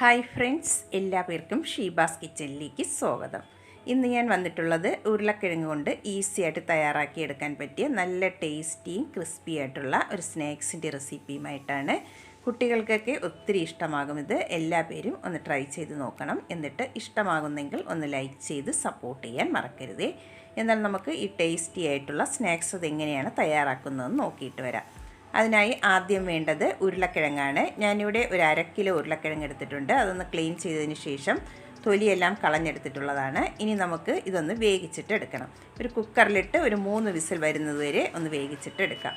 Hi friends എല്ലാവർക്കും ഷീബാസ് കിച്ചണിലേക്ക് സ്വാഗതം. ഇന്ന് ഞാൻ വന്നിട്ടുള്ളത് ഉരുളക്കിഴങ്ങ് കൊണ്ട് ഈസി ആയിട്ട് തയ്യാറാക്കി എടുക്കാൻ പറ്റിയ നല്ല ടേസ്റ്റിയും ക്രിസ്പി ആയിട്ടുള്ള ഒരു സ്നാക്സിന്റെ റെസിപ്പിയുമായിട്ടാണ് കുട്ടികൾക്കൊക്കെ ഒത്തിരി ഇഷ്ടമാകും ഇത്. എല്ലാ പേരും ഒന്ന് ട്രൈ ചെയ്ത് നോക്കണം. എന്നിട്ട് ഇഷ്ടമാകുന്നെങ്കിൽ ഒന്ന് ലൈക്ക് ചെയ്ത് സപ്പോർട്ട് ചെയ്യാൻ മറക്കരുതേ. എന്നാൽ നമുക്ക് ഈ ടേസ്റ്റി ആയിട്ടുള്ള സ്നാക്സ് അതെങ്ങനെയാണ് തയ്യാറാക്കുന്നതെന്ന് നോക്കിയിട്ട് വരാം. അതിനായി ആദ്യം വേണ്ടത് ഉരുളക്കിഴങ്ങാണ്. ഞാനിവിടെ ഒരു അര കിലോ ഉരുളക്കിഴങ്ങ് എടുത്തിട്ടുണ്ട്. അതൊന്ന് ക്ലീൻ ചെയ്തതിന് ശേഷം തൊലിയെല്ലാം കളഞ്ഞെടുത്തിട്ടുള്ളതാണ്. ഇനി നമുക്ക് ഇതൊന്ന് വേവിച്ചിട്ട് എടുക്കണം. ഒരു കുക്കറിലിട്ട് ഒരു മൂന്ന് വിസിൽ വരുന്നതുവരെ ഒന്ന് വേവിച്ചിട്ട് എടുക്കാം.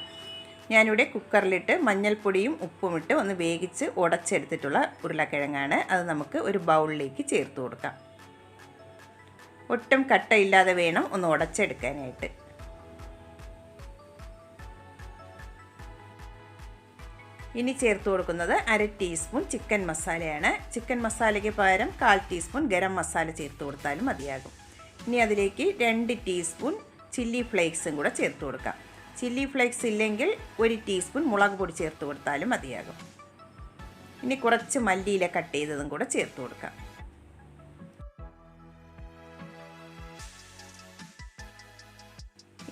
ഞാനിവിടെ കുക്കറിലിട്ട് മഞ്ഞൾപ്പൊടിയും ഉപ്പും ഇട്ട് ഒന്ന് വേവിച്ച് ഉടച്ചെടുത്തിട്ടുള്ള ഉരുളക്കിഴങ്ങാണ്. അത് നമുക്ക് ഒരു ബൗളിലേക്ക് ചേർത്ത് കൊടുക്കാം. ഒട്ടും കട്ടയില്ലാതെ വേണം ഒന്ന് ഉടച്ചെടുക്കാനായിട്ട്. ഇനി ചേർത്ത് കൊടുക്കുന്നത് അര ടീസ്പൂൺ ചിക്കൻ മസാലയാണ്. ചിക്കൻ മസാലയ്ക്ക് പകരം കാൽ ടീസ്പൂൺ ഗരം മസാല ചേർത്ത് കൊടുത്താലും മതിയാകും. ഇനി അതിലേക്ക് രണ്ട് ടീസ്പൂൺ ചില്ലി ഫ്ലേക്സും കൂടെ ചേർത്ത് കൊടുക്കാം. ചില്ലി ഫ്ലേക്സ് ഇല്ലെങ്കിൽ ഒരു ടീസ്പൂൺ മുളക് പൊടി ചേർത്ത് കൊടുത്താലും മതിയാകും. ഇനി കുറച്ച് മല്ലിയില കട്ട് ചെയ്തതും കൂടെ ചേർത്ത് കൊടുക്കാം.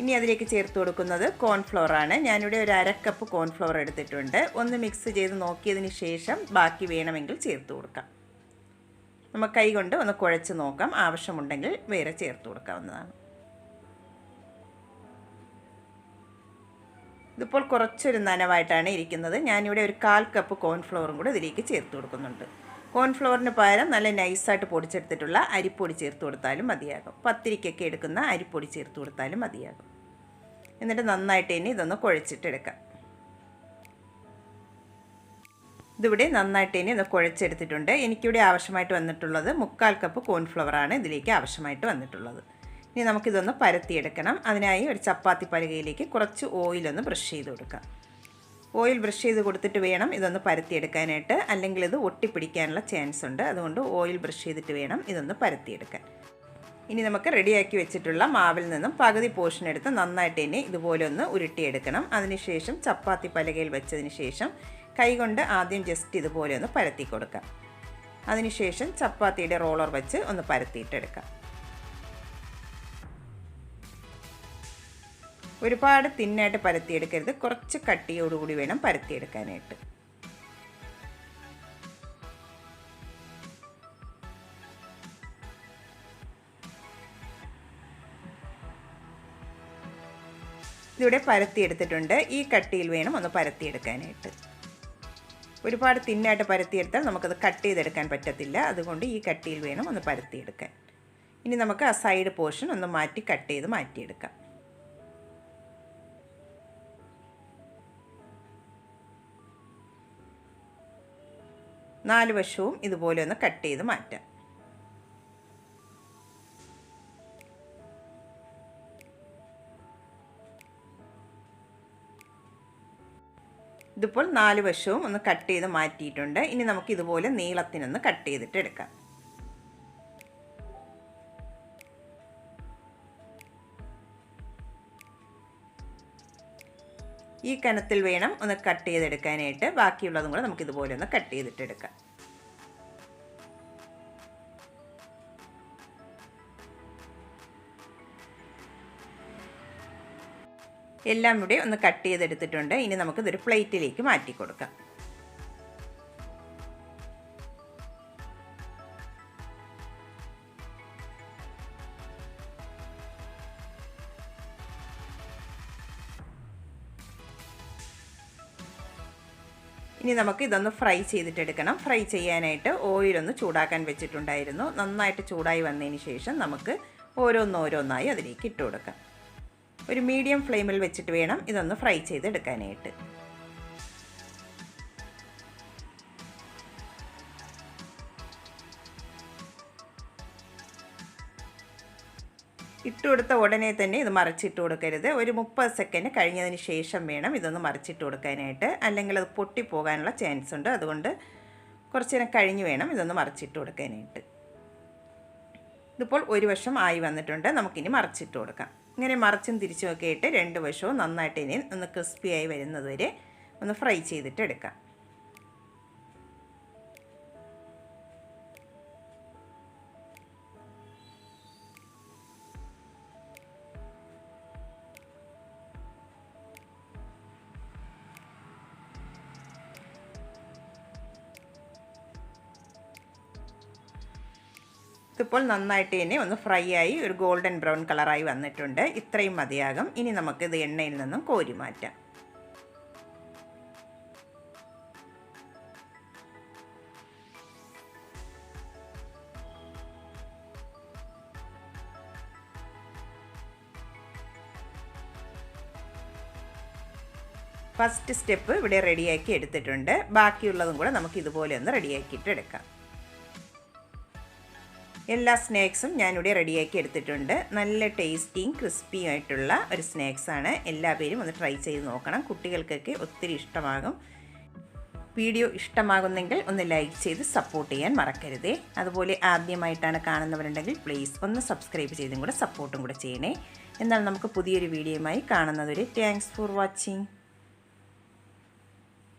ഇനി അതിലേക്ക് ചേർത്ത് കൊടുക്കുന്നത് കോൺഫ്ലോർ ആണ്. ഞാനിവിടെ ഒരു അരക്കപ്പ് കപ്പ് കോൺഫ്ലോർ എടുത്തിട്ടുണ്ട്. ഒന്ന് മിക്സ് ചെയ്ത് നോക്കിയതിന് ശേഷം ബാക്കി വേണമെങ്കിൽ ചേർത്ത് കൊടുക്കാം. നമുക്ക് കൈ കൊണ്ട് ഒന്ന് കുഴച്ച് നോക്കാം. ആവശ്യമുണ്ടെങ്കിൽ വേറെ ചേർത്ത് കൊടുക്കാവുന്നതാണ്. ഇതിപ്പോൾ കുറച്ചൊരു നനവായിട്ടാണ് ഇരിക്കുന്നത്. ഞാനിവിടെ ഒരു കാൽ കപ്പ് കോൺഫ്ലോറും കൂടെ ഇതിലേക്ക് ചേർത്ത് കൊടുക്കുന്നുണ്ട്. കോൺഫ്ലോറിന് പകരം നല്ല നൈസായിട്ട് പൊടിച്ചെടുത്തിട്ടുള്ള അരിപ്പൊടി ചേർത്ത് കൊടുത്താലും മതിയാകും. പത്തിരിക്കൊക്കെ എടുക്കുന്ന അരിപ്പൊടി ചേർത്ത് കൊടുത്താലും മതിയാകും. എന്നിട്ട് നന്നായിട്ട് ഇനി ഇതൊന്ന് കുഴച്ചിട്ടെടുക്കാം. ഇതിവിടെ നന്നായിട്ട് ഇനി ഒന്ന് കുഴച്ചെടുത്തിട്ടുണ്ട്. എനിക്കിവിടെ ആവശ്യമായിട്ട് വന്നിട്ടുള്ളത് മുക്കാൽ കപ്പ് കോൺഫ്ലവറാണ് ഇതിലേക്ക് ആവശ്യമായിട്ട് വന്നിട്ടുള്ളത്. ഇനി നമുക്കിതൊന്ന് പരത്തിയെടുക്കണം. അതിനായി ഒരു ചപ്പാത്തി പലകയിലേക്ക് കുറച്ച് ഓയിലൊന്ന് ബ്രഷ് ചെയ്ത് കൊടുക്കാം. ഓയിൽ ബ്രഷ് ചെയ്ത് കൊടുത്തിട്ട് വേണം ഇതൊന്ന് പരത്തിയെടുക്കാനായിട്ട്. അല്ലെങ്കിൽ ഇത് ഒട്ടിപ്പിടിക്കാനുള്ള ചാൻസ് ഉണ്ട്. അതുകൊണ്ട് ഓയിൽ ബ്രഷ് ചെയ്തിട്ട് വേണം ഇതൊന്ന് പരത്തിയെടുക്കാൻ. ഇനി നമുക്ക് റെഡിയാക്കി വെച്ചിട്ടുള്ള മാവിൽ നിന്നും പകുതി പോർഷൻ എടുത്ത് നന്നായിട്ട് തന്നെ ഇതുപോലെ ഒന്ന് ഉരുട്ടിയെടുക്കണം. അതിനുശേഷം ചപ്പാത്തി പലകയിൽ വെച്ചതിന് ശേഷം കൈകൊണ്ട് ആദ്യം ജസ്റ്റ് ഇതുപോലെ ഒന്ന് പരത്തി കൊടുക്കാം. അതിനുശേഷം ചപ്പാത്തിയുടെ റോളർ വെച്ച് ഒന്ന് പരത്തിയിട്ടെടുക്കാം. ഒരുപാട് തിന്നായിട്ട് പരത്തിയെടുക്കരുത്. കുറച്ച് കട്ടിയോടുകൂടി വേണം പരത്തിയെടുക്കാനായിട്ട്. ഇതിവിടെ പരത്തിയെടുത്തിട്ടുണ്ട്. ഈ കട്ടിയിൽ വേണം ഒന്ന് പരത്തിയെടുക്കാനായിട്ട്. ഒരുപാട് തിന്നായിട്ട് പരത്തിയെടുത്താൽ നമുക്കത് കട്ട് ചെയ്തെടുക്കാൻ പറ്റത്തില്ല. അതുകൊണ്ട് ഈ കട്ടിയിൽ വേണം ഒന്ന് പരത്തിയെടുക്കാൻ. ഇനി നമുക്ക് ആ സൈഡ് പോർഷൻ ഒന്ന് മാറ്റി കട്ട് ചെയ്ത് മാറ്റിയെടുക്കാം. നാല് വശവും ഇതുപോലെ ഒന്ന് കട്ട് ചെയ്ത് മാറ്റാം. ഇതിപ്പോൾ നാല് വശവും ഒന്ന് കട്ട് ചെയ്ത് മാറ്റിയിട്ടുണ്ട്. ഇനി നമുക്ക് ഇതുപോലെ നീളത്തിനൊന്ന് കട്ട് ചെയ്തിട്ട് എടുക്കാം. ഈ കനത്തിൽ വേണം ഒന്ന് കട്ട് ചെയ്തെടുക്കാനായിട്ട്. ബാക്കിയുള്ളതും കൂടെ നമുക്ക് ഇതുപോലെ ഒന്ന് കട്ട് ചെയ്തിട്ട് എല്ലാം കൂടി ഒന്ന് കട്ട് ചെയ്തെടുത്തിട്ടുണ്ട്. ഇനി നമുക്കിതൊരു പ്ലേറ്റിലേക്ക് മാറ്റി കൊടുക്കാം. ഇനി നമുക്ക് ഇതൊന്ന് ഫ്രൈ ചെയ്തിട്ടെടുക്കണം. ഫ്രൈ ചെയ്യാനായിട്ട് ഓയിലൊന്ന് ചൂടാക്കാൻ വെച്ചിട്ടുണ്ടായിരുന്നു. നന്നായിട്ട് ചൂടായി വന്നതിന് ശേഷം നമുക്ക് ഓരോന്നോരോന്നായി അതിലേക്ക് ഇട്ട് കൊടുക്കാം. ഒരു മീഡിയം ഫ്ലെയിമിൽ വെച്ചിട്ട് വേണം ഇതൊന്ന് ഫ്രൈ ചെയ്തെടുക്കാനായിട്ട്. ഇട്ട് കൊടുത്ത ഉടനെ തന്നെ ഇത് മറിച്ചിട്ട് കൊടുക്കരുത്. ഒരു മുപ്പത് സെക്കൻഡ് കഴിഞ്ഞതിന് ശേഷം വേണം ഇതൊന്ന് മറിച്ചിട്ട് കൊടുക്കാനായിട്ട്. അല്ലെങ്കിൽ അത് പൊട്ടിപ്പോകാനുള്ള ചാൻസ് ഉണ്ട്. അതുകൊണ്ട് കുറച്ച് നേരം കഴിഞ്ഞ് വേണം ഇതൊന്ന് മറിച്ചിട്ട് കൊടുക്കാനായിട്ട്. ഇതിപ്പോൾ ഒരു വശം ആയി വന്നിട്ടുണ്ട്. നമുക്കിനി മറിച്ചിട്ട് കൊടുക്കാം. ഇങ്ങനെ മറിച്ചും തിരിച്ചും ഒക്കെ ഇട്ട് രണ്ട് വശവും നന്നായിട്ട് ഇനി ഒന്ന് ക്രിസ്പിയായി വരുന്നത് വരെ ഒന്ന് ഫ്രൈ ചെയ്തിട്ട് എടുക്കാം. ഇതിപ്പോൾ നന്നായിട്ട് തന്നെ ഒന്ന് ഫ്രൈ ആയി ഒരു ഗോൾഡൻ ബ്രൗൺ കളറായി വന്നിട്ടുണ്ട്. ഇത്രയും മതിയാകും. ഇനി നമുക്കിത് എണ്ണയിൽ നിന്നും കോരി മാറ്റാം. ഫസ്റ്റ് സ്റ്റെപ്പ് ഇവിടെ റെഡിയാക്കി എടുത്തിട്ടുണ്ട്. ബാക്കിയുള്ളതും കൂടെ നമുക്ക് ഇതുപോലെ ഒന്ന് റെഡിയാക്കിയിട്ട് എടുക്കാം. എല്ലാ സ്നാക്സും ഞാനിവിടെ റെഡിയാക്കി എടുത്തിട്ടുണ്ട്. നല്ല ടേസ്റ്റിയും ക്രിസ്പിയും ആയിട്ടുള്ള ഒരു സ്നാക്സാണ്. എല്ലാ പേരും ഒന്ന് ട്രൈ ചെയ്ത് നോക്കണം. കുട്ടികൾക്കൊക്കെ ഒത്തിരി ഇഷ്ടമാകും. വീഡിയോ ഇഷ്ടമാകുന്നെങ്കിൽ ഒന്ന് ലൈക്ക് ചെയ്ത് സപ്പോർട്ട് ചെയ്യാൻ മറക്കരുതേ. അതുപോലെ ആദ്യമായിട്ടാണ് കാണുന്നവരുണ്ടെങ്കിൽ പ്ലീസ് ഒന്ന് സബ്സ്ക്രൈബ് ചെയ്തും കൂടെ സപ്പോർട്ടും കൂടെ ചെയ്യണേ. എന്നാൽ നമുക്ക് പുതിയൊരു വീഡിയോയുമായി കാണുന്നതൊരു താങ്ക്സ് ഫോർ വാച്ചിങ്